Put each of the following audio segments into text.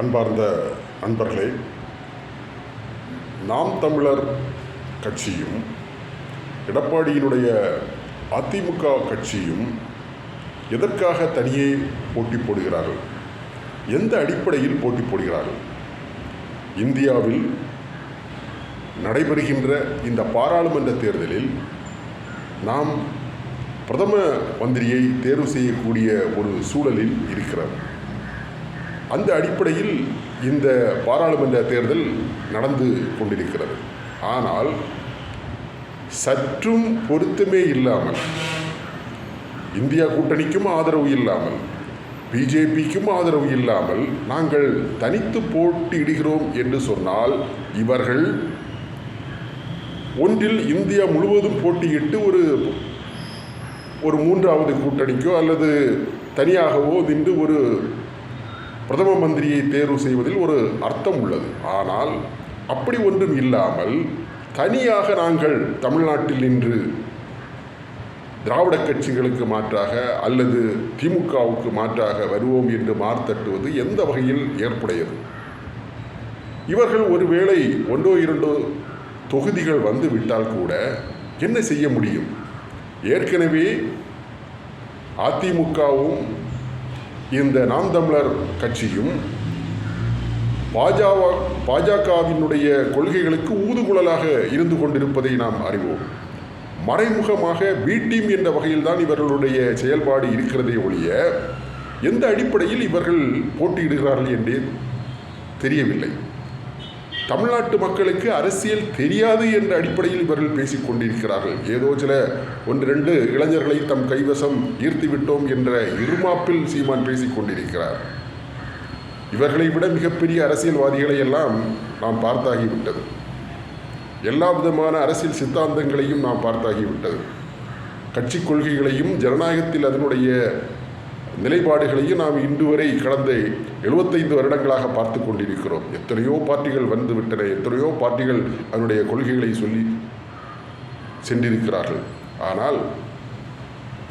அன்பார்ந்த நண்பர்களே நாம் தமிழர் கட்சியும் எடப்பாடியினுடைய அதிமுக கட்சியும் எதற்காக தனியே போட்டி போடுகிறார்கள்? எந்த அடிப்படையில் போட்டி போடுகிறார்கள்? இந்தியாவில் நடைபெறுகின்ற இந்த பாராளுமன்ற தேர்தலில் நாம் பிரதம மந்திரியை தேர்வு செய்யக்கூடிய ஒரு சூழலில் இருக்கிறது அந்த அடிப்படையில் இந்த பாராளுமன்ற தேர்தல் நடந்து கொண்டிருக்கிறது. ஆனால் சற்றும் பொருத்தமே இல்லாமல் இந்தியா கூட்டணிக்கும் ஆதரவு இல்லாமல் பிஜேபிக்கும் ஆதரவு இல்லாமல் நாங்கள் தனித்து போட்டியிடுகிறோம் என்று சொன்னால் இவர்கள் ஒன்றில் இந்தியா முழுவதும் போட்டியிட்டு ஒரு ஒரு மூன்றாவது கூட்டணிக்கோ அல்லது தனியாகவோ நின்று ஒரு பிரதம மந்திரியை தேர்வு செய்வதில் ஒரு அர்த்தம் உள்ளது. ஆனால் அப்படி ஒன்றும் இல்லாமல் தனியாக நாங்கள் தமிழ்நாட்டில் நின்று திராவிட கட்சிகளுக்கு மாற்றாக அல்லது திமுகவுக்கு மாற்றாக வருவோம் என்று மார்த்தட்டுவது எந்த வகையில் ஏற்புடையது? இவர்கள் ஒருவேளை ஒன்றோ இரண்டோ தொகுதிகள் வந்து விட்டால் கூட என்ன செய்ய முடியும்? ஏற்கனவே அதிமுகவும் இந்த நாம் தமிழர் கட்சியும் பாஜக பாஜகவினுடைய கொள்கைகளுக்கு ஊதுகுழலாக இருந்து கொண்டிருப்பதை நாம் அறிவோம். மறைமுகமாக பி டீம் என்ற வகையில்தான் இவர்களுடைய செயல்பாடு இருக்கிறதே ஒழிய எந்த அடிப்படையில் இவர்கள் போட்டியிடுகிறார்கள் என்றே தெரியவில்லை. தமிழ்நாட்டு மக்களுக்கு அரசியல் தெரியாது என்ற அடிப்படையில் இவர்கள் பேசிக் கொண்டிருக்கிறார்கள். ஏதோ சில ஒன்று ரெண்டு இளைஞர்களை தம் கைவசம் ஈர்த்து விட்டோம் என்ற இருமாப்பில் சீமான் பேசிக் கொண்டிருக்கிறார். இவர்களை விட மிகப்பெரிய அரசியல்வாதிகளை எல்லாம் நாம் பார்த்தாகிவிட்டது. எல்லா விதமான அரசியல் சித்தாந்தங்களையும் நாம் பார்த்தாகிவிட்டது. கட்சி கொள்கைகளையும் ஜனநாயகத்தில் அதனுடைய நிலைப்பாடுகளையும் நாம் இன்று வரை கடந்த எழுபத்தைந்து வருடங்களாக பார்த்து கொண்டிருக்கிறோம். எத்தனையோ பார்ட்டிகள் வந்து விட்டன எத்தனையோ பார்ட்டிகள் அதனுடைய கொள்கைகளை சொல்லி சென்றிருக்கிறார்கள். ஆனால்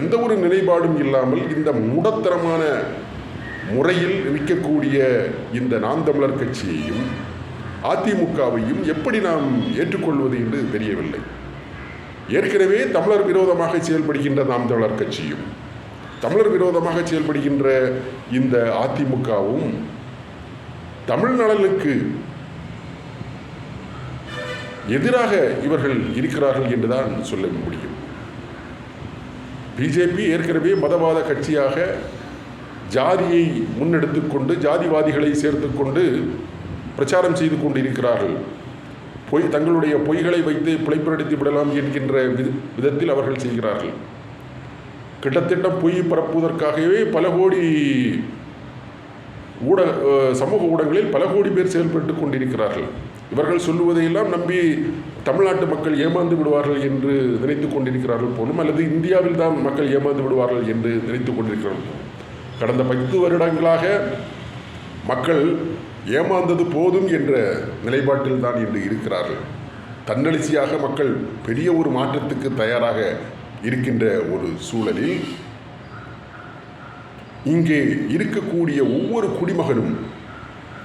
எந்த ஒரு நிலைப்பாடும் இல்லாமல் இந்த மூடத்தனமான முறையில் நிற்கக்கூடிய இந்த நாம் தமிழர் கட்சியையும் அதிமுகவையும் எப்படி நாம் ஏற்றுக்கொள்வது என்று தெரியவில்லை. ஏற்கனவே தமிழர் விரோதமாக செயல்படுகின்ற நாம் தமிழர் கட்சியும் தமிழர் விரோதமாக செயல்படுகின்ற இந்த அதிமுகவும் தமிழ் நலனுக்கு எதிராக இவர்கள் இருக்கிறார்கள் என்றுதான் சொல்ல முடியும். பிஜேபி ஏற்கனவே மதவாத கட்சியாக ஜாதியை முன்னெடுத்து கொண்டு ஜாதிவாதிகளை சேர்த்துக்கொண்டு பிரச்சாரம் செய்து கொண்டிருக்கிறார்கள். பொய் தங்களுடைய பொய்களை வைத்து பிழைப்படுத்தி விடலாம் என்கின்ற விதத்தில் அவர்கள் செய்கிறார்கள். கிட்டத்தட்ட பொய் பரப்புவதற்காகவே பல கோடி ஊடக சமூக ஊடகங்களில் பல கோடி பேர் செயல்பட்டு கொண்டிருக்கிறார்கள். இவர்கள் சொல்லுவதையெல்லாம் நம்பி தமிழ்நாட்டு மக்கள் ஏமாந்து விடுவார்கள் என்று நினைத்து கொண்டிருக்கிறார்கள் போலும் அல்லது இந்தியாவில் தான் மக்கள் ஏமாந்து விடுவார்கள் என்று நினைத்து கொண்டிருக்கிறார்கள் கடந்த பத்து வருடங்களாக மக்கள் ஏமாந்தது போதும் என்ற நிலைப்பாட்டில் தான் இன்று இருக்கிறார்கள். தன்னெழுச்சியாக மக்கள் பெரிய ஒரு மாற்றத்துக்கு தயாராக இருக்கின்ற ஒரு சூழலில் இங்கே இருக்கக்கூடிய ஒவ்வொரு குடிமகனும்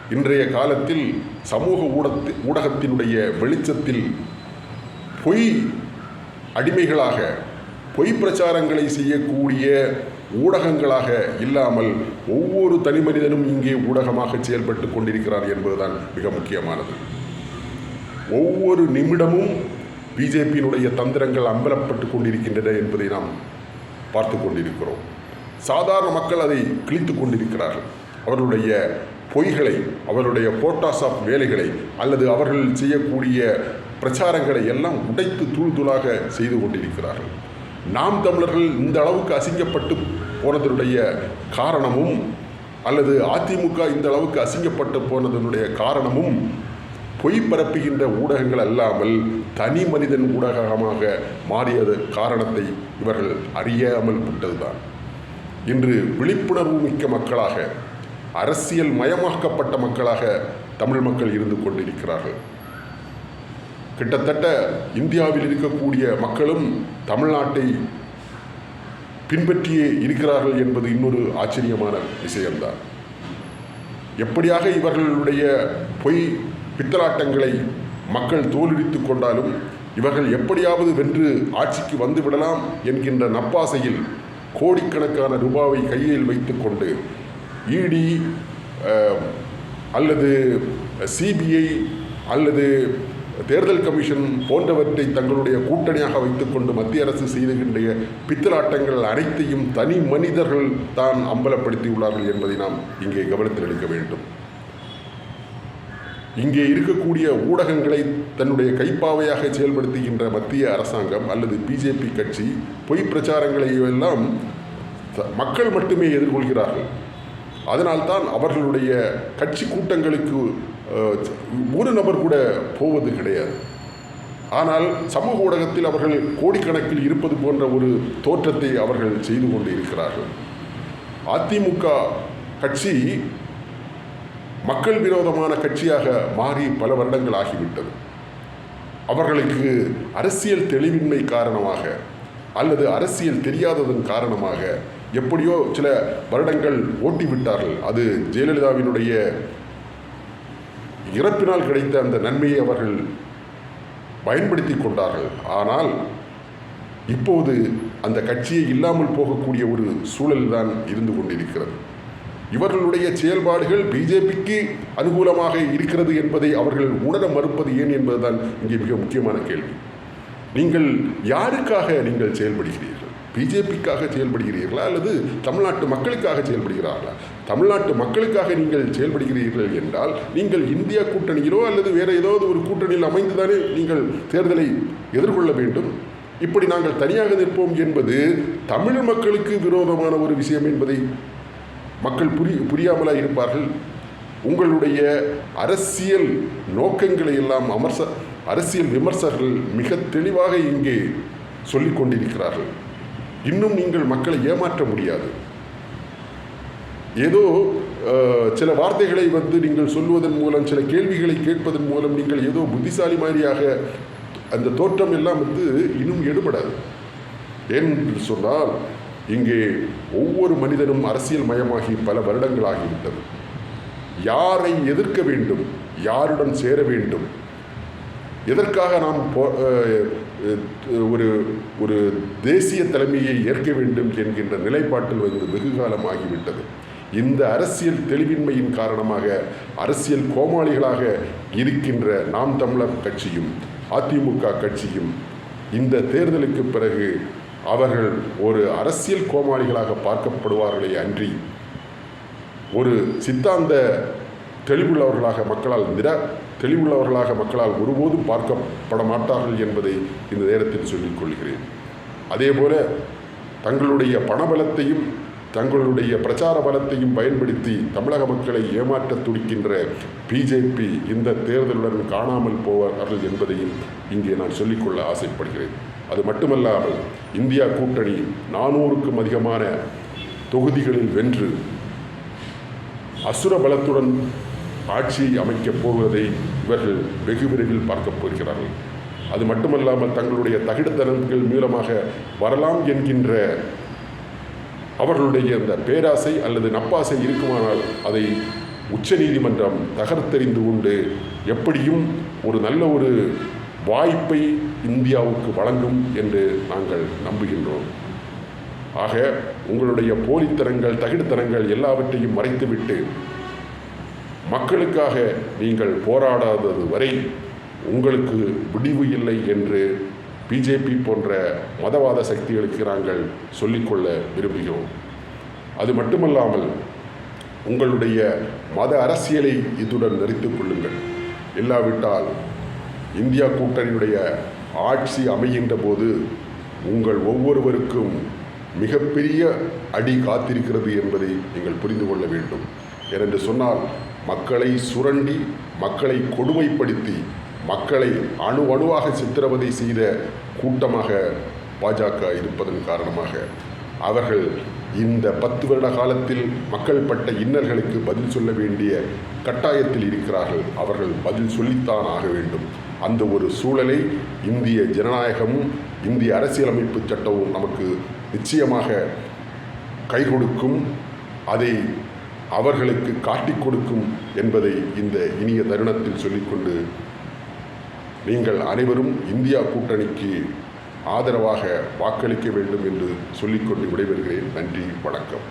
இன்றைய காலத்தில் சமூக ஊடகத்தி ஊடகத்தினுடைய வெளிச்சத்தில் பொய் அடிமைகளாக பொய் பிரச்சாரங்களை செய்யக்கூடிய ஊடகங்களாக இல்லாமல் ஒவ்வொரு தனி மனிதனும் இங்கே ஊடகமாக செயல்பட்டு கொண்டிருக்கிறார் என்பதுதான் மிக முக்கியமானது. ஒவ்வொரு நிமிடமும் பிஜேபியினுடைய தந்திரங்கள் அம்பலப்பட்டு கொண்டிருக்கின்றன என்பதை நாம் பார்த்து கொண்டிருக்கிறோம். சாதாரண மக்கள் அதை கிழித்து கொண்டிருக்கிறார்கள். அவர்களுடைய பொய்களை அவருடைய போட்டாஸ் ஆஃப் வேலைகளை அல்லது அவர்கள் செய்யக்கூடிய பிரச்சாரங்களை எல்லாம் உடைத்து தூள் தூளாக செய்து கொண்டிருக்கிறார்கள். நாம் தமிழர்கள் இந்த அளவுக்கு அசிங்கப்பட்டு போனதனுடைய காரணமும் அல்லது அதிமுக இந்த அளவுக்கு அசிங்கப்பட்டு போனதனுடைய காரணமும் பொய் பரப்புகின்ற ஊடகங்கள் அல்லாமல் தனி மனிதன் ஊடகமாக மாறியது காரணத்தை இவர்கள் அறியாமல் விட்டதுதான். இன்று விழிப்புணர்வு மிக்க மக்களாக அரசியல் மயமாக்கப்பட்ட மக்களாக தமிழ் மக்கள் இருந்து கொண்டிருக்கிறார்கள். கிட்டத்தட்ட இந்தியாவில் இருக்கக்கூடிய மக்களும் தமிழ்நாட்டை பின்பற்றியே இருக்கிறார்கள் என்பது இன்னொரு ஆச்சரியமான விஷயம்தான். எப்படியாக இவர்களுடைய பொய் பித்தலாட்டங்களை மக்கள் தோலுரித்து கொண்டாலும் இவர்கள் எப்படியாவது வென்று ஆட்சிக்கு வந்து விடலாம் என்கின்ற நப்பாசையில் கோடிக்கணக்கான ரூபாவை கையில் வைத்துக்கொண்டு இடி அல்லது சிபிஐ அல்லது தேர்தல் கமிஷன் போன்றவற்றை தங்களுடைய கூட்டணியாக வைத்துக்கொண்டு மத்திய அரசு செய்துகின்ற பித்தலாட்டங்கள் அனைத்தையும் தனி மனிதர்கள் தான் அம்பலப்படுத்தியுள்ளார்கள் என்பதை நாம் இங்கே கவனத்தில் எடுக்க வேண்டும். இங்கே இருக்கக்கூடிய ஊடகங்களை தன்னுடைய கைப்பாவையாக செயல்படுத்துகின்ற மத்திய அரசாங்கம் அல்லது பிஜேபி கட்சி பொய் பிரச்சாரங்களை எல்லாம் மக்கள் மட்டுமே எதிர்கொள்கிறார்கள். அதனால்தான் அவர்களுடைய கட்சி கூட்டங்களுக்கு ஒரு நபர் கூட போவது கிடையாது. ஆனால் சமூக ஊடகத்தில் அவர்கள் கோடிக்கணக்கில் இருப்பது போன்ற ஒரு தோற்றத்தை அவர்கள் செய்து கொண்டு இருக்கிறார்கள் அதிமுக கட்சி மக்கள் விரோதமான கட்சியாக மாறி பல வருடங்கள் ஆகிவிட்டது. அவர்களுக்கு அரசியல் தெளிவின்மை காரணமாக அல்லது அரசியல் தெரியாததன் காரணமாக எப்படியோ சில வருடங்கள் ஓட்டிவிட்டார்கள். அது ஜெயலலிதாவினுடைய இறப்பினால் கிடைத்த அந்த நன்மையை அவர்கள் பயன்படுத்தி கொண்டார்கள். ஆனால் இப்போது அந்த கட்சியை இல்லாமல் போகக்கூடிய ஒரு சூழல் தான் இருந்து கொண்டிருக்கிறது. இவர்களுடைய செயல்பாடுகள் பிஜேபிக்கு அனுகூலமாக இருக்கிறது என்பதை அவர்கள் உணர மறுப்பது ஏன் என்பதுதான் இங்கே மிக முக்கியமான கேள்வி. நீங்கள் யாருக்காக நீங்கள் செயல்படுகிறீர்கள்? பிஜேபிக்காக செயல்படுகிறீர்களா? அல்லது தமிழ்நாட்டு மக்களுக்காக செயல்படுகிறார்களா? தமிழ்நாட்டு மக்களுக்காக நீங்கள் செயல்படுகிறீர்கள் என்றால் நீங்கள் இந்தியா கூட்டணியிலோ அல்லது வேறு ஏதாவது ஒரு கூட்டணியில் அமைந்துதானே நீங்கள் தேர்தலை எதிர்கொள்ள வேண்டும்? இப்படி நாங்கள் தனியாக நிற்போம் என்பது தமிழ் மக்களுக்கு விரோதமான ஒரு விஷயம் என்பதை மக்கள் புரி புரியாமலா இருப்பார்கள். உங்களுடைய அரசியல் நோக்கங்களை எல்லாம் அமர்ச அரசியல் விமர்சகர்கள் மிக தெளிவாக இங்கே சொல்லிக் கொண்டிருக்கிறார்கள். இன்னும் நீங்கள் மக்களை ஏமாற்ற முடியாது. ஏதோ சில வார்த்தைகளை வந்து நீங்கள் சொல்லுவதன் மூலம் சில கேள்விகளை கேட்பதன் மூலம் நீங்கள் ஏதோ புத்திசாலி மாதிரியாக அந்த தோற்றம் எல்லாம் வந்து இன்னும் எடுபடாது. ஏன் என்று சொன்னால் இங்கே ஒவ்வொரு மனிதனும் அரசியல் மயமாகி பல வருடங்கள் ஆகிவிட்டது யாரை எதிர்க்க வேண்டும் யாருடன் சேர வேண்டும்? எதற்காக நாம் போ- ஒரு ஒரு தேசிய தலைமையை ஏற்க வேண்டும் என்கின்ற நிலைப்பாட்டில் வந்து வெகு காலம் ஆகிவிட்டது இந்த அரசியல் தெளிவின்மையின் காரணமாக அரசியல் கோமாளிகளாக இருக்கின்ற நாம் தமிழர் கட்சியும் அதிமுக கட்சியும் இந்த தேர்தலுக்கு பிறகு அவர்கள் ஒரு அரசியல் கோமாளிகளாக பார்க்கப்படுவார்களே அன்றி ஒரு சித்தாந்த தெளிவுள்ளவர்களாக மக்களால் நிர தெளிவுள்ளவர்களாக மக்களால் ஒருபோதும் பார்க்கப்பட மாட்டார்கள் என்பதை இந்த நேரத்தில் சொல்லிக் கொள்கிறேன். அதேபோல தங்களுடைய பணபலத்தையும் தங்களுடைய பிரச்சார பலத்தையும் பயன்படுத்தி தமிழக மக்களை ஏமாற்றத் துடிக்கின்ற பிஜேபி இந்த தேர்தலுடன் காணாமல் போவார்கள் என்பதையும் இங்கே நான் சொல்லிக்கொள்ள ஆசைப்படுகிறேன். அது மட்டுமல்லாமல் இந்தியா கூட்டணி நானூறுக்கும் அதிகமான தொகுதிகளில் வென்று அசுர பலத்துடன் ஆட்சி அமைக்கப் போவதை இவர்கள் வெகு விரைவில் பார்க்கப் போகிறார்கள். அது மட்டுமல்லாமல் தங்களுடைய தகிடத்தனங்கள் மூலமாக வரலாம் என்கின்ற அவர்களுடைய அந்த பேராசை அல்லது நப்பாசை இருக்குமானால் அதை உச்சநீதிமன்றம் தகர்த்தெறிந்து கொண்டு எப்படியும் ஒரு நல்ல ஒரு வாய்ப்பை இந்தியாவுக்கு வழங்கும் என்று நாங்கள் நம்புகின்றோம். ஆக உங்களுடைய போலித்தனங்கள் தகிடுத்தனங்கள் எல்லாவற்றையும் மறைத்துவிட்டு மக்களுக்காக நீங்கள் போராடாதது வரை உங்களுக்கு விடிவு இல்லை என்று பிஜேபி போன்ற மதவாத சக்திகளுக்கு நாங்கள் சொல்லிக்கொள்ள விரும்புகிறோம். அது மட்டுமல்லாமல் உங்களுடைய மத அரசியலை இதுடன் நிறுத்திக் கொள்ளுங்கள். இல்லாவிட்டால் இந்தியா கூட்டணியுடைய ஆட்சி அமைகின்ற போது உங்கள் ஒவ்வொருவருக்கும் மிகப்பெரிய அடி காத்திருக்கிறது என்பதை நீங்கள் புரிந்து கொள்ள வேண்டும். ஏனென்று சொன்னால் மக்களை சுரண்டி மக்களை கொடுமைப்படுத்தி மக்களை அணு அணுவாக சித்திரவதை செய்த கூட்டமாக பாஜக இருப்பதன் காரணமாக அவர்கள் இந்த பத்து வருட காலத்தில் மக்கள் பட்ட இன்னல்களுக்கு பதில் சொல்ல வேண்டிய கட்டாயத்தில் இருக்கிறார்கள். அவர்கள் பதில் சொல்லித்தான் ஆக வேண்டும். அந்த ஒரு சூழலை இந்திய ஜனநாயகமும் இந்திய அரசியலமைப்பு சட்டமும் நமக்கு நிச்சயமாக கை கொடுக்கும் அதை அவர்களுக்கு காட்டிக் கொடுக்கும் என்பதை இந்த இனிய தருணத்தில் சொல்லிக்கொண்டு நீங்கள் அனைவரும் இந்தியா கூட்டணிக்கு ஆதரவாக வாக்களிக்க வேண்டும் என்று சொல்லிக்கொண்டு விடைபெறுகிறேன். நன்றி வணக்கம்.